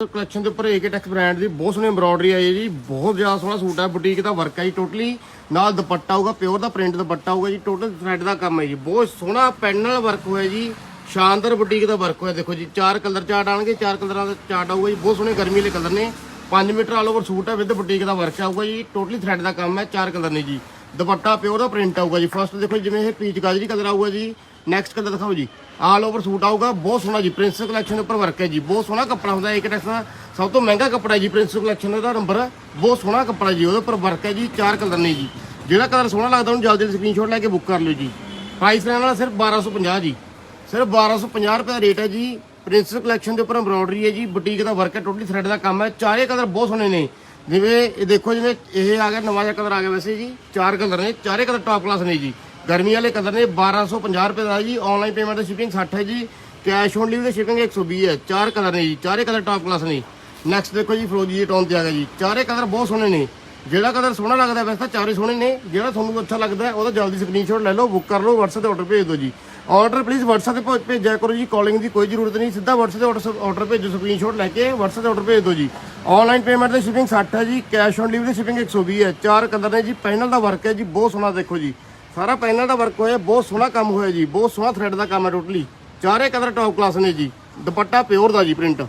Collection ਦੇ ਉੱਪਰ ਏਕਟੈਕਸ brand ਦੀ ਬਹੁਤ ਸੋਹਣੀ ਐਮਬ੍ਰੋਇਡਰੀ ਆਈ ਹੈ ਜੀ। ਬਹੁਤ ਜ਼ਿਆਦਾ ਸੋਹਣਾ ਸੂਟ ਹੈ। ਬੁਟੀਕ ਦਾ ਵਰਕ ਹੈ ਜੀ ਟੋਟਲੀ ਨਾਲ ਦੁਪੱਟਾ ਹੋਊਗਾ ਪਿਓਰ ਦਾ ਪ੍ਰਿੰਟ ਦੁਪੱਟਾ ਹੋਊਗਾ ਜੀ। ਟੋਟਲ ਥ੍ਰੈਡ ਦਾ ਕੰਮ ਹੈ ਜੀ। ਬਹੁਤ ਸੋਹਣਾ ਪੈਨਲ ਵਰਕ ਹੋਇਆ ਜੀ। ਸ਼ਾਨਦਾਰ ਬੁਟੀਕ ਦਾ ਵਰਕ ਹੋਇਆ ਦੇਖੋ ਜੀ। ਚਾਰ ਕਲਰ ਚਾਰਟ ਆਣਗੇ ਚਾਰ ਕਲਰਾਂ ਦਾ ਚਾਰਟ ਆਊਗਾ ਜੀ। ਬਹੁਤ ਸੋਹਣੇ ਗਰਮੀ ਵਾਲੇ ਕਲਰ ਨੇ। 5 ਮੀਟਰ ਆਲ ਓਵਰ ਸੂਟ ਹੈ ਵਿਦ ਬੁਟੀਕ ਦਾ ਵਰਕ ਆਊਗਾ ਜੀ। ਟੋਟਲੀ ਥ੍ਰੈਡ ਦਾ ਕੰਮ ਹੈ ਚਾਰ ਕਲਰ ਨੇ ਜੀ। ਦੁਪੱਟਾ ਪਿਓਰ ਦਾ ਪ੍ਰਿੰਟ ਆਊਗਾ ਜੀ। ਫਸਟ ਦੇਖੋ ਜੀ, ਜਿਵੇਂ ਇਹ ਪੀਚ ਗਾਜਰੀ ਕਲਰ ਆਊਗਾ ਜੀ। ਨੈਕਸਟ ਕਲਰ ਦਿਖਾਓ ਜੀ। ਆਲ ਓਵਰ ਸੂਟ ਆਊਗਾ। ਬਹੁਤ ਸੋਹਣਾ ਜੀ, ਪ੍ਰਿੰਸ ਕਲੈਕਸ਼ਨ ਉੱਪਰ ਵਰਕ ਹੈ ਜੀ। ਬਹੁਤ ਸੋਹਣਾ ਕੱਪੜਾ ਹੁੰਦਾ ਇੱਕ ਟੈਕਸ ਦਾ। ਸਭ ਤੋਂ ਮਹਿੰਗਾ ਕੱਪੜਾ ਜੀ, ਪ੍ਰਿੰਸ ਕਲੈਕਸ਼ਨ ਦਾ ਨੰਬਰ ਬਹੁਤ ਸੋਹਣਾ ਕੱਪੜਾ ਜੀ, ਉਹਦੇ ਉੱਪਰ ਵਰਕ ਹੈ ਜੀ, ਚਾਰ ਕਲਰ ਨੇ ਜੀ। ਜਿਹੜਾ ਕਲਰ ਸੋਹਣਾ ਲੱਗਦਾ, ਉਹਨੂੰ ਜਲਦੀ ਸਕਰੀਨਸ਼ਾਟ ਲੈ ਕੇ ਬੁੱਕ ਕਰ ਲਿਓ ਜੀ। ਪ੍ਰਾਈਸ ਰਹਿਣ ਵਾਲਾ ਸਿਰਫ 1250 ਜੀ। ਸਿਰਫ 1250 ਰੁਪਏ ਦਾ ਰੇਟ ਹੈ ਜੀ। ਪ੍ਰਿੰਸ ਕਲੈਕਸ਼ਨ ਦੇ ਉੱਪਰ ਐਮਬ੍ਰੋਇਡਰੀ ਹੈ ਜੀ ਬੁਟੀਕ ਦਾ ਵਰਕ ਹੈ ਟੋਟਲੀ ਥਰੈਡ ਦਾ ਕੰਮ ਹੈ। ਚਾਰੇ ਕਲਰ ਬਹੁਤ ਸੋਹਣੇ ਨੇ। ਜਿਵੇਂ ਇਹ ਦੇਖੋ, ਜਿਵੇਂ ਇਹ ਆ ਗਿਆ, ਨਵਾਂ ਜਿਹਾ ਕਲਰ ਆ ਗਿਆ ਵੈਸੇ ਜੀ। ਚਾਰ ਕਲਰ ਨੇ, ਚਾਰੇ ਕਲਰ ਟੌਪ ਕਲਾਸ ਨੇ ਜੀ। ਗਰਮੀ ਵਾਲੇ ਕਲਰ ਨੇ 1250 ਰੁਪਏ ਦਾ ਜੀ ਆਨਲਾਈਨ ਪੇਮੈਂਟ 'ਤੇ ਸ਼ਿਪਿੰਗ 60 ਹੈ ਜੀ ਕੈਸ਼ ਔਨ ਡਿਲੀਵਰੀ ਸ਼ਿਪਿੰਗ 120 ਹੈ, ਚਾਰ ਕਲਰ ਨੇ ਜੀ, ਚਾਰੇ ਕਲਰ ਟੌਪ ਕਲਾਸ ਨੇ। ਨੈਕਸਟ ਦੇਖੋ ਜੀ ਫਰੋਜੀ ਟੋਨ ਤੇ ਆ ਗਿਆ ਜੀ, ਚਾਰੇ ਕਲਰ ਬਹੁਤ ਸੋਹਣੇ ਨੇ। ਜਿਹੜਾ ਕਲਰ ਸੋਹਣਾ ਲੱਗਦਾ ਵੈਸੇ ਤਾਂ ਚਾਰੇ ਸੋਹਣੇ ਨੇ, ਜਿਹੜਾ ਤੁਹਾਨੂੰ ਅੱਛਾ ਲੱਗਦਾ ਉਹਦਾ ਜਲਦੀ ਸਕਰੀਨਸ਼ਾਟ ਲੈ ਲਓ ਬੁੱਕ ਕਰ ਲਓ, WhatsApp ਤੇ ਆਰਡਰ ਭੇਜ ਦਿਓ ਜੀ। ਆਰਡਰ ਪਲੀਜ਼ WhatsApp ਤੇ ਭੇ- ਭੇਜਿਆ ਕਰੋ ਜੀ ਕਾਲਿੰਗ ਦੀ ਕੋਈ ਜ਼ਰੂਰਤ ਨਹੀਂ, ਸਿੱਧਾ WhatsApp ਤੇ ਆਰਡਰ ਭੇਜੋ ਸਕਰੀਨਸ਼ਾਟ ਲੈ ਕੇ WhatsApp ਤੇ ਆਰਡਰ ਭੇਜ ਦਿਓ ਜੀ। ਆਨਲਾਈਨ ਪੇਮੈਂਟ 'ਤੇ ਸ਼ਿਪਿੰਗ 60 ਹੈ ਜੀ ਕੈਸ਼ ਔਨ ਡਿਲੀਵਰੀ ਸ਼ਿਪਿੰਗ 120 ਹੈ, ਚਾਰ ਕਲਰ ਨੇ ਜੀ ਪੈਨਲ ਦਾ ਵਰਕ ਹੈ ਜੀ, ਬਹੁਤ ਸੋਹਣਾ ਦੇਖੋ ਜੀ। ਸਾਰਾ ਪੈਨਲ ਦਾ ਵਰਕ ਹੋਇਆ, ਬਹੁਤ ਸੋਹਣਾ ਕੰਮ ਹੋਇਆ ਜੀ, ਬਹੁਤ ਸੋਹਣਾ ਥ੍ਰੈਡ ਦਾ ਕੰਮ ਹੈ ਟੋਟਲੀ ਚਾਰੇ ਕਲਰ ਟੌਪ ਕਲਾਸ ਨੇ ਜੀ, ਦੁਪੱਟਾ ਪਿਓਰ ਦਾ ਜੀ ਪ੍ਰਿੰਟ